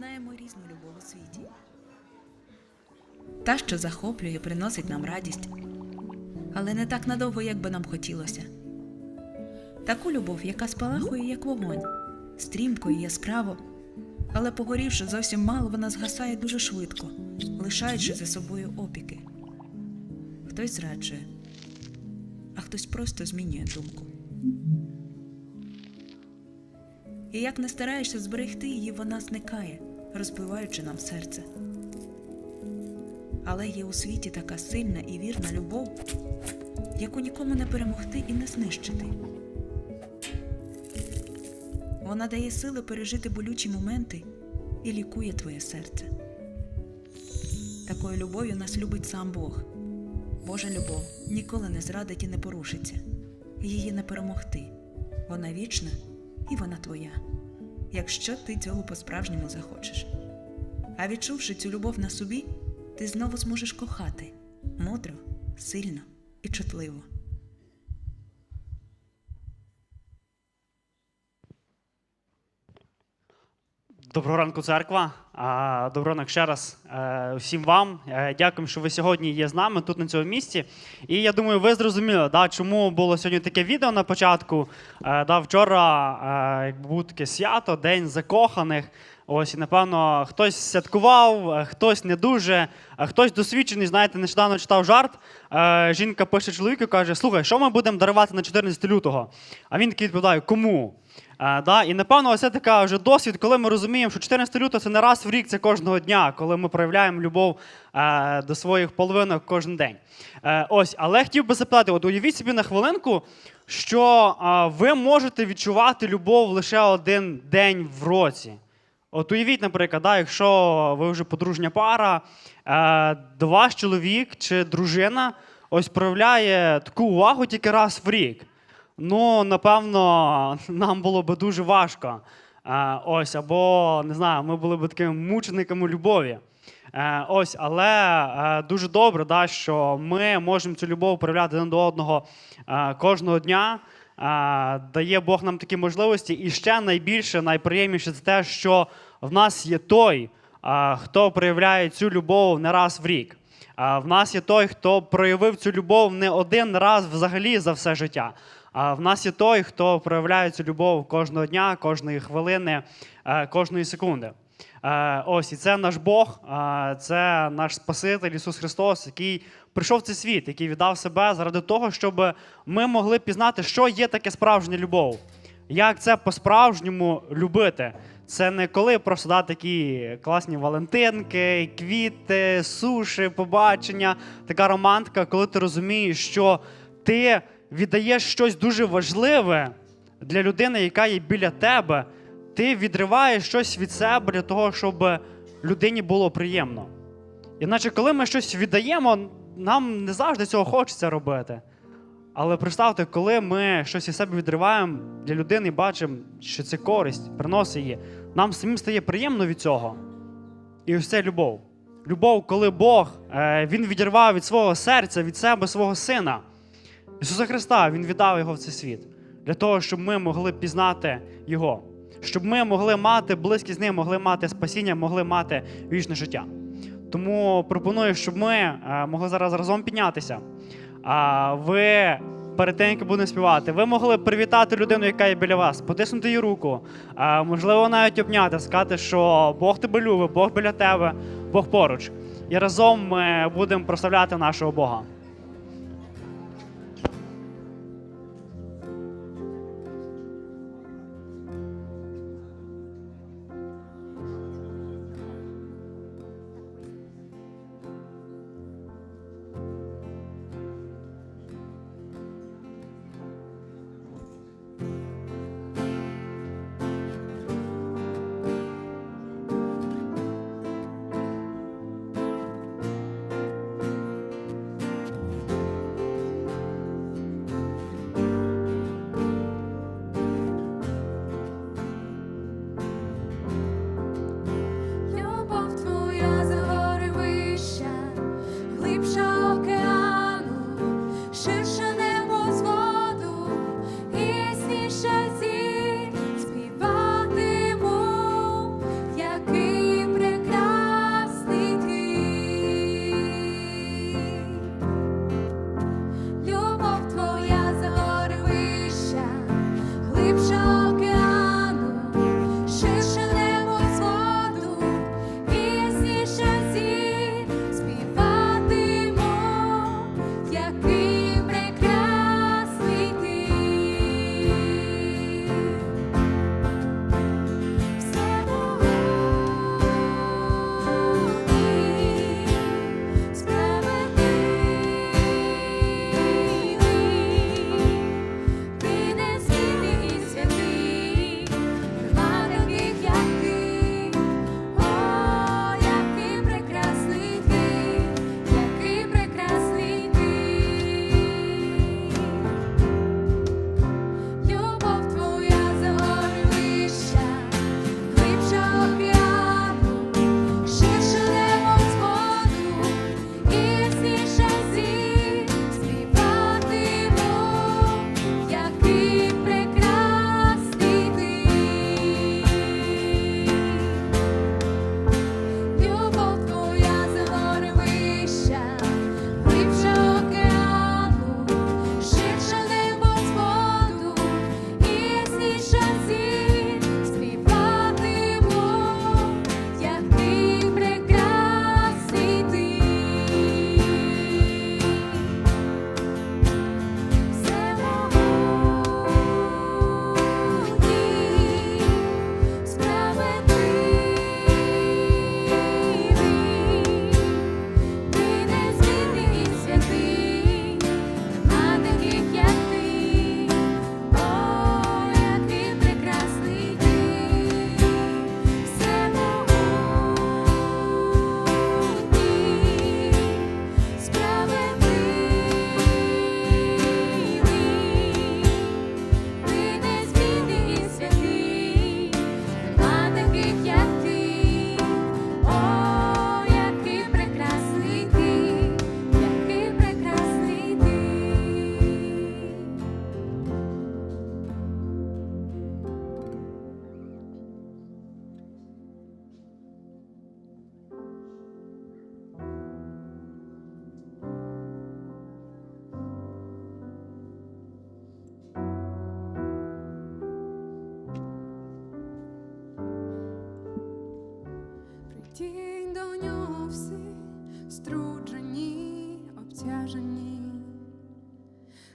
знаємо різну любов у світі. Та, що захоплює, приносить нам радість, але не так надовго, як би нам хотілося. Таку любов, яка спалахує, як вогонь, стрімко і яскраво, але погорівши зовсім мало, вона згасає дуже швидко, лишаючи за собою опіки. Хтось зраджує, а хтось просто змінює думку. І як не стараєшся зберегти її, вона зникає, розбиваючи нам серце. Але є у світі така сильна і вірна любов, яку нікому не перемогти і не знищити. Вона дає сили пережити болючі моменти і лікує твоє серце. Такою любов'ю нас любить сам Бог. Божа любов ніколи не зрадить і не порушиться. Її не перемогти. Вона вічна і вона твоя, якщо ти цього по-справжньому захочеш. А відчувши цю любов на собі, ти знову зможеш кохати мудро, сильно і чутливо. Доброго ранку, церква. Доброго ранку ще раз усім всім вам. Е, Дякую, що ви сьогодні є з нами тут на цьому місці. І я думаю, ви зрозуміли, да, чому було сьогодні таке відео на початку. Е, Да, вчора як було таке свято, День закоханих. Ось, і напевно, хтось святкував, е, хтось не дуже, а хтось досвідчений. Знаєте, нещодавно читав жарт. Е, Жінка пише чоловіку, каже: Слухай, що ми будемо дарувати на 14 лютого? А він такий відповідає, кому? А, да? І напевно, ось це така вже досвід, коли ми розуміємо, що 14 лютого це не раз в рік, це кожного дня, коли ми проявляємо любов е, до своїх половинок кожен день. Е, ось, але хотів би запитати: от уявіть собі на хвилинку, що е, ви можете відчувати любов лише один день в році. От уявіть, наприклад, да, якщо ви вже подружня пара, е, до чоловік чи дружина ось проявляє таку увагу тільки раз в рік. Ну, напевно, нам було б дуже важко. Е, ось, або не знаю, ми були б такими мучениками любові. Е, ось, але е, дуже добре, да, що ми можемо цю любов проявляти один до одного е, кожного дня. Дає Бог нам такі можливості. І ще найбільше, найприємніше це те, що в нас є той, хто проявляє цю любов не раз в рік. А в нас є той, хто проявив цю любов не один раз взагалі за все життя. А в нас є той, хто проявляє цю любов кожного дня, кожної хвилини, е, кожної секунди. Е, Ось і це наш Бог, е, це наш Спаситель Ісус Христос, який прийшов в цей світ, який віддав себе заради того, щоб ми могли пізнати, що є таке справжня любов. Як це по-справжньому любити? Це не коли просто да, такі класні валентинки, квіти, суші, побачення, така романтика, коли ти розумієш, що ти віддаєш щось дуже важливе для людини, яка є біля тебе. Ти відриваєш щось від себе для того, щоб людині було приємно. Іначе, коли ми щось віддаємо, нам не завжди цього хочеться робити. Але представте, коли ми щось із себе відриваємо для людини і бачимо, що це користь, приносить її, нам самим стає приємно від цього. І ось це любов. Любов, коли Бог е, Він відірвав від свого серця, від себе свого сина. Ісуса Христа, Він віддав його в цей світ для того, щоб ми могли пізнати Його, щоб ми могли мати близькість з ним, могли мати спасіння, могли мати вічне життя. Тому пропоную, щоб ми е, могли зараз разом піднятися. А ви перед тим, як будемо співати, ви могли привітати людину, яка є біля вас, потиснути її руку, можливо, навіть обняти, сказати, що Бог тебе любить, Бог біля тебе, Бог поруч. І разом ми будемо прославляти нашого Бога.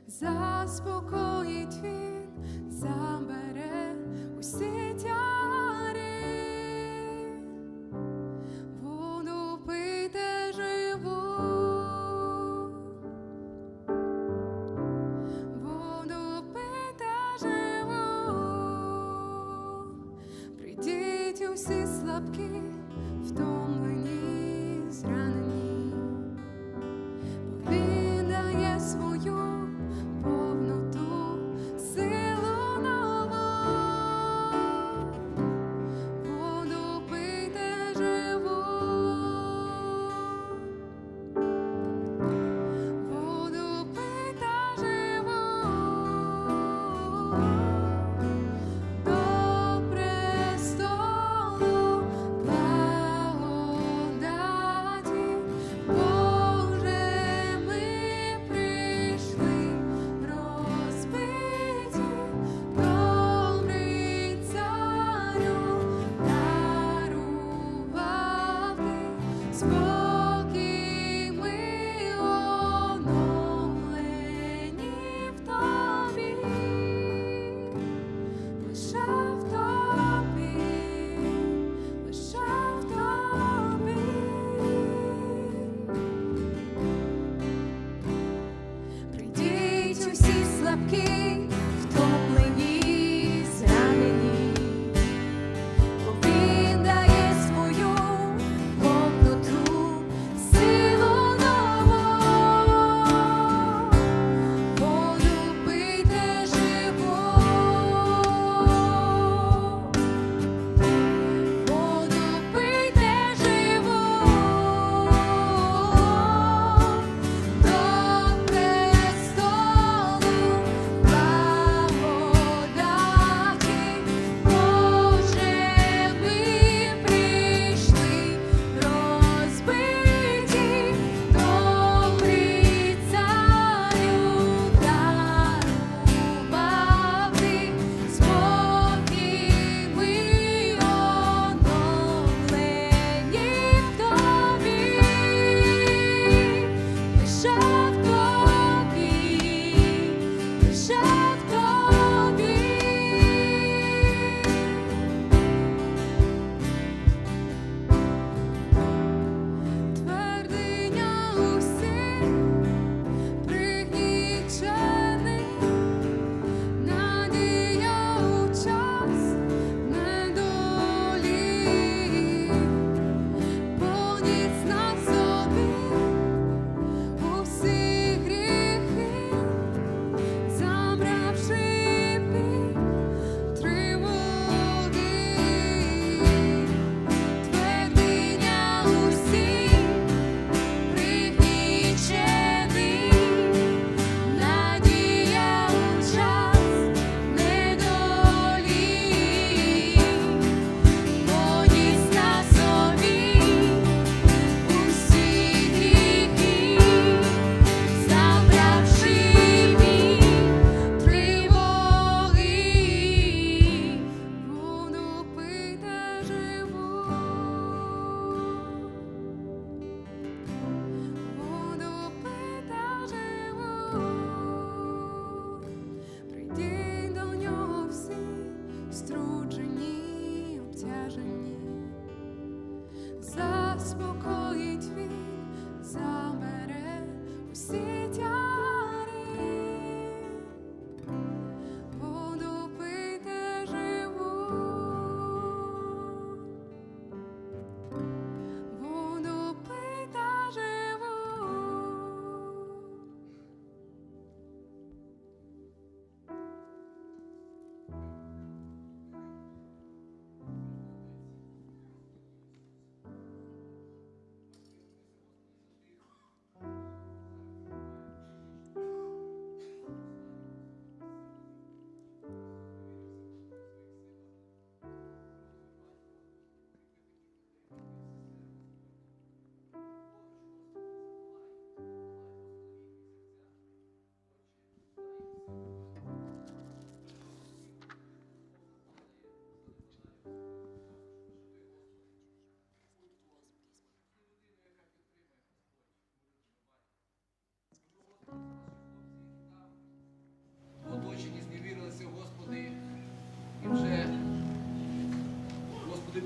Заспокоїть він, забере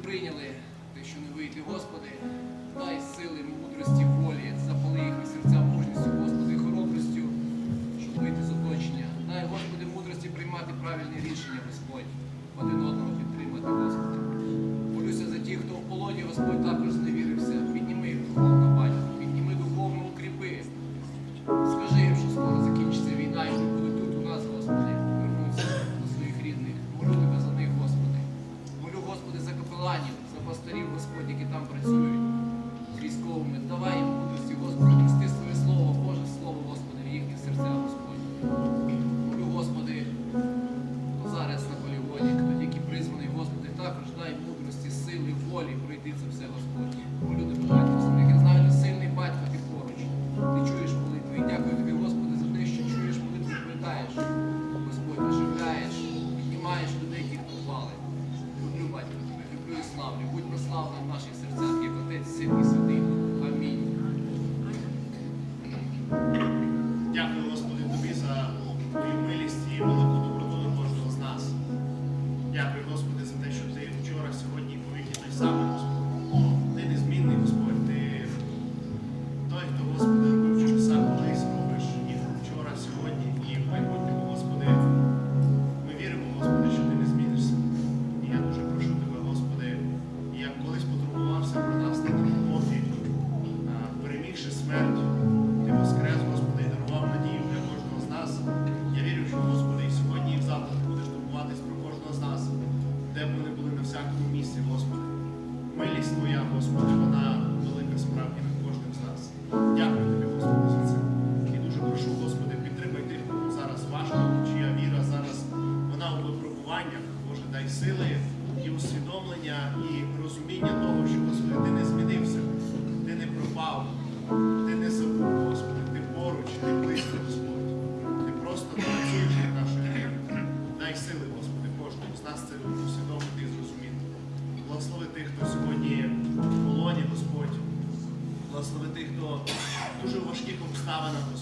прийняли, те, що не вийде, Господи. Це те, що ти вчора, сьогодні і повіхідний саме. sábado.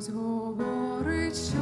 Хтось говорить.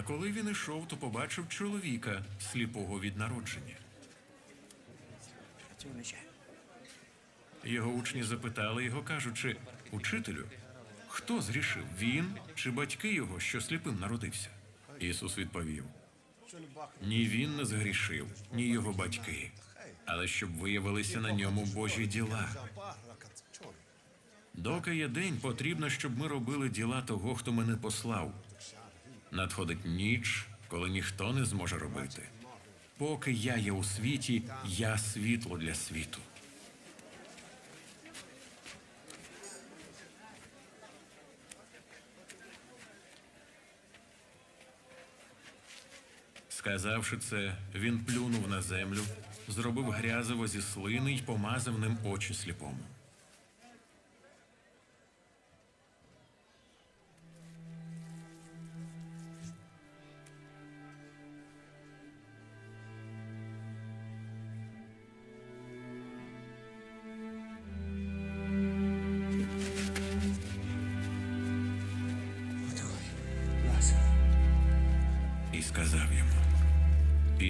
А коли він ішов, то побачив чоловіка, сліпого від народження. Його учні запитали його, кажучи, учителю, хто згрішив, він чи батьки його, що сліпим народився? Ісус відповів: ні він не згрішив, ні його батьки, але щоб виявилися на ньому Божі діла. Доки є день, потрібно, щоб ми робили діла того, хто мене послав. Надходить ніч, коли ніхто не зможе робити. Поки я є у світі, я світло для світу. Сказавши це, він плюнув на землю, зробив грязево зі слини й помазав ним очі сліпому.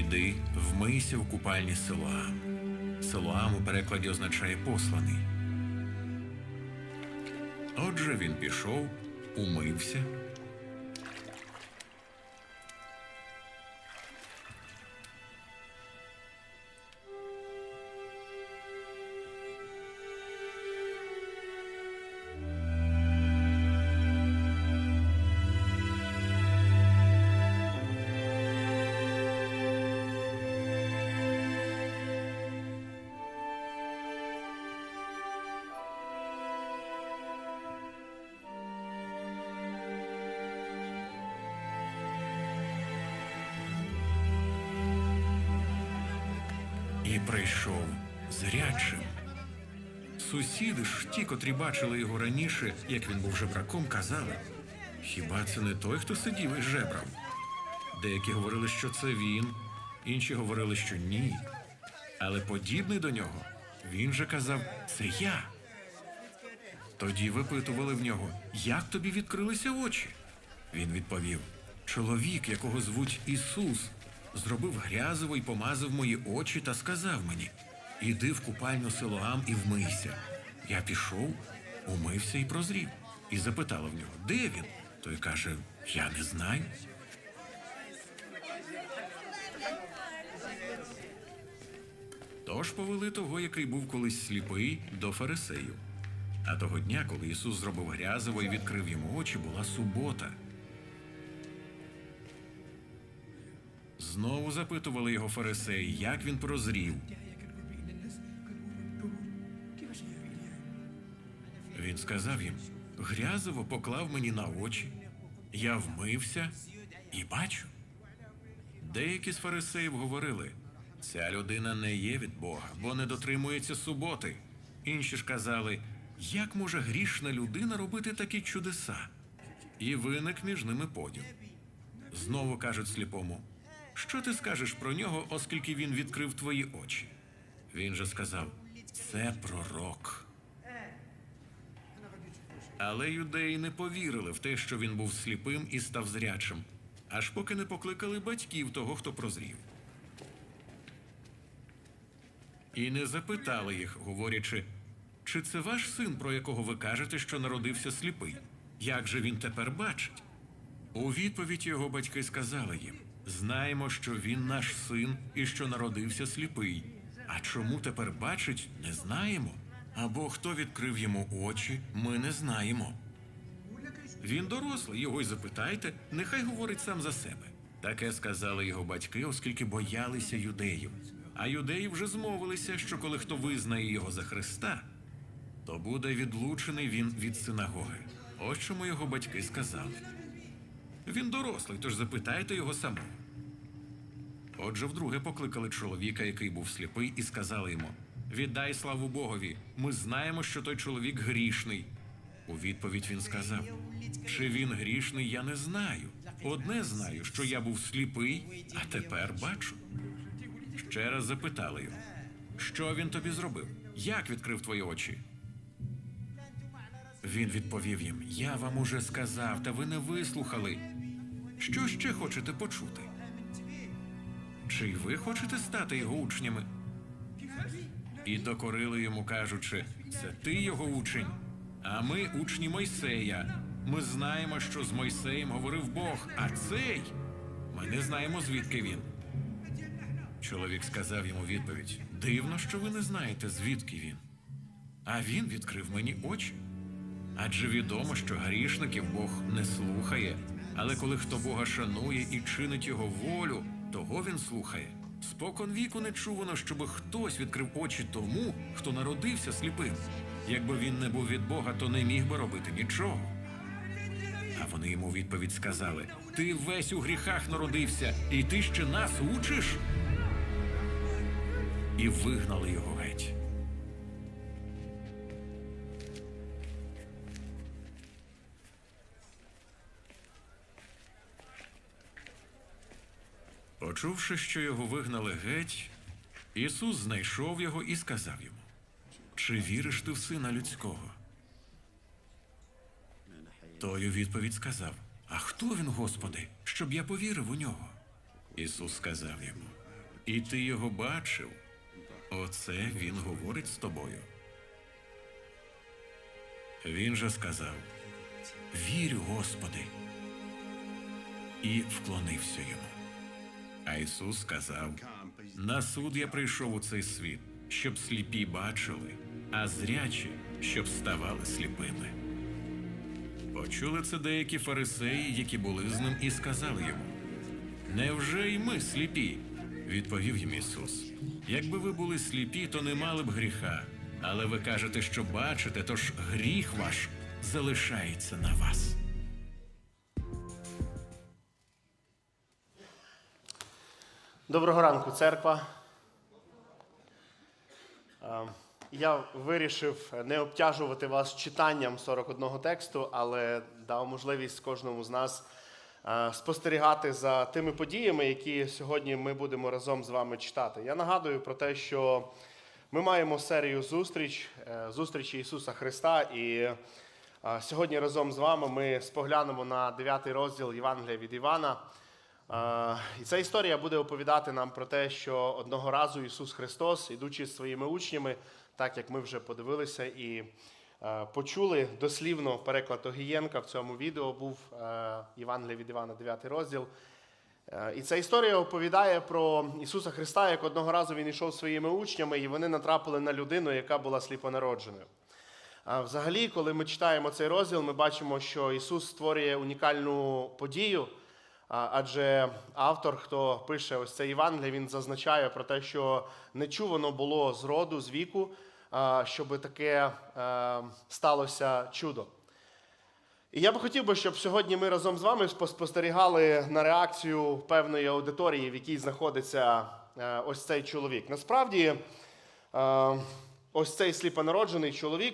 Піди, вмийся в купальні Силоам. Силоам у перекладі означає посланий. Отже, він пішов, умився. І прийшов зрячим. Сусіди ж, ті, котрі бачили його раніше, як він був жебраком, казали: хіба це не той, хто сидів і жебрав? Деякі говорили, що це він, інші говорили, що ні. Але подібний до нього, він же казав, це я. Тоді випитували в нього, як тобі відкрилися очі? Він відповів: Чоловік, якого звуть Ісус, зробив грязево і помазав мої очі та сказав мені: Іди в купальню Силоам і вмийся. Я пішов, умився і прозрів. І запитала в нього, де він? Той каже: Я не знаю. Тож повели того, який був колись сліпий, до фарисеїв. А того дня, коли Ісус зробив грязево і відкрив йому очі, була субота. Знову запитували його фарисеї, як він прозрів. Він сказав їм: грязево поклав мені на очі, я вмився і бачу. Деякі з фарисеїв говорили: ця людина не є від Бога, бо не дотримується суботи. Інші ж казали, як може грішна людина робити такі чудеса? І виник між ними поділ. Знову кажуть сліпому: що ти скажеш про нього, оскільки він відкрив твої очі? Він же сказав: це пророк. Але юдеї не повірили в те, що він був сліпим і став зрячим, аж поки не покликали батьків того, хто прозрів. І не запитали їх, говорячи, чи це ваш син, про якого ви кажете, що народився сліпий? Як же він тепер бачить? У відповідь його батьки сказали їм: знаємо, що він наш син і що народився сліпий. А чому тепер бачить, не знаємо. Або хто відкрив йому очі, ми не знаємо. Він дорослий, його й запитайте, нехай говорить сам за себе. Таке сказали його батьки, оскільки боялися юдеїв. А юдеї вже змовилися, що коли хто визнає його за Христа, то буде відлучений він від синагоги. Ось чому його батьки сказали. Він дорослий, тож запитайте його самого. Отже, вдруге покликали чоловіка, який був сліпий, і сказали йому: Віддай славу Богові. Ми знаємо, що той чоловік грішний. У відповідь він сказав: Чи він грішний, я не знаю. Одне знаю, що я був сліпий, а тепер бачу. Ще раз запитали його, що він тобі зробив? Як відкрив твої очі? Він відповів їм: Я вам уже сказав, та ви не вислухали. Що ще хочете почути? Чи й ви хочете стати його учнями? І докорили йому, кажучи, це ти його учень, а ми учні Мойсея. Ми знаємо, що з Мойсеєм говорив Бог, а цей ми не знаємо, звідки він. Чоловік сказав йому відповідь: Дивно, що ви не знаєте, звідки він. А він відкрив мені очі. Адже відомо, що грішників Бог не слухає, але коли хто Бога шанує і чинить його волю, того він слухає. Спокон віку не чувано, щоби хтось відкрив очі тому, хто народився сліпим. Якби він не був від Бога, то не міг би робити нічого. А вони йому відповідь сказали: Ти весь у гріхах народився, і ти ще нас учиш? І вигнали його Почувши, що його вигнали геть, Ісус знайшов його і сказав йому: Чи віриш ти в сина людського? Той у відповідь сказав: А хто він, Господи, щоб я повірив у нього? Ісус сказав йому: І ти його бачив. Оце він говорить з тобою. Він же сказав: Вірю, Господи, і вклонився йому. А Ісус сказав: На суд я прийшов у цей світ, щоб сліпі бачили, а зрячі, щоб ставали сліпими. Почули це деякі фарисеї, які були з ним, і сказали йому: Невже й ми сліпі? Відповів їм Ісус. Якби ви були сліпі, то не мали б гріха. Але ви кажете, що бачите, тож гріх ваш залишається на вас. Доброго ранку, церква. Е, Я вирішив не обтяжувати вас читанням 41 тексту, але дав можливість кожному з нас е, спостерігати за тими подіями, які сьогодні ми будемо разом з вами читати. Я нагадую про те, що ми маємо серію зустріч, е, зустрічі Ісуса Христа, і сьогодні разом з вами ми споглянемо на 9 розділ Євангелія від Івана. Е, І ця історія буде оповідати нам про те, що одного разу Ісус Христос, ідучи з своїми учнями, так як ми вже подивилися і е, почули дослівно переклад Огієнка в цьому відео був е, Євангелія від Івана, 9 розділ. Е, І ця історія оповідає про Ісуса Христа, як одного разу він йшов своїми учнями, і вони натрапили на людину, яка була сліпонародженою. А взагалі, коли ми читаємо цей розділ, ми бачимо, що Ісус створює унікальну подію. Адже автор, хто пише ось це Євангеліє, він зазначає про те, що не чувано було з роду, з віку, щоб таке е, сталося чудо. І я би хотів би, щоб сьогодні ми разом з вами спостерігали на реакцію певної аудиторії, в якій знаходиться е, ось цей чоловік. Насправді, е, ось цей сліпонароджений чоловік.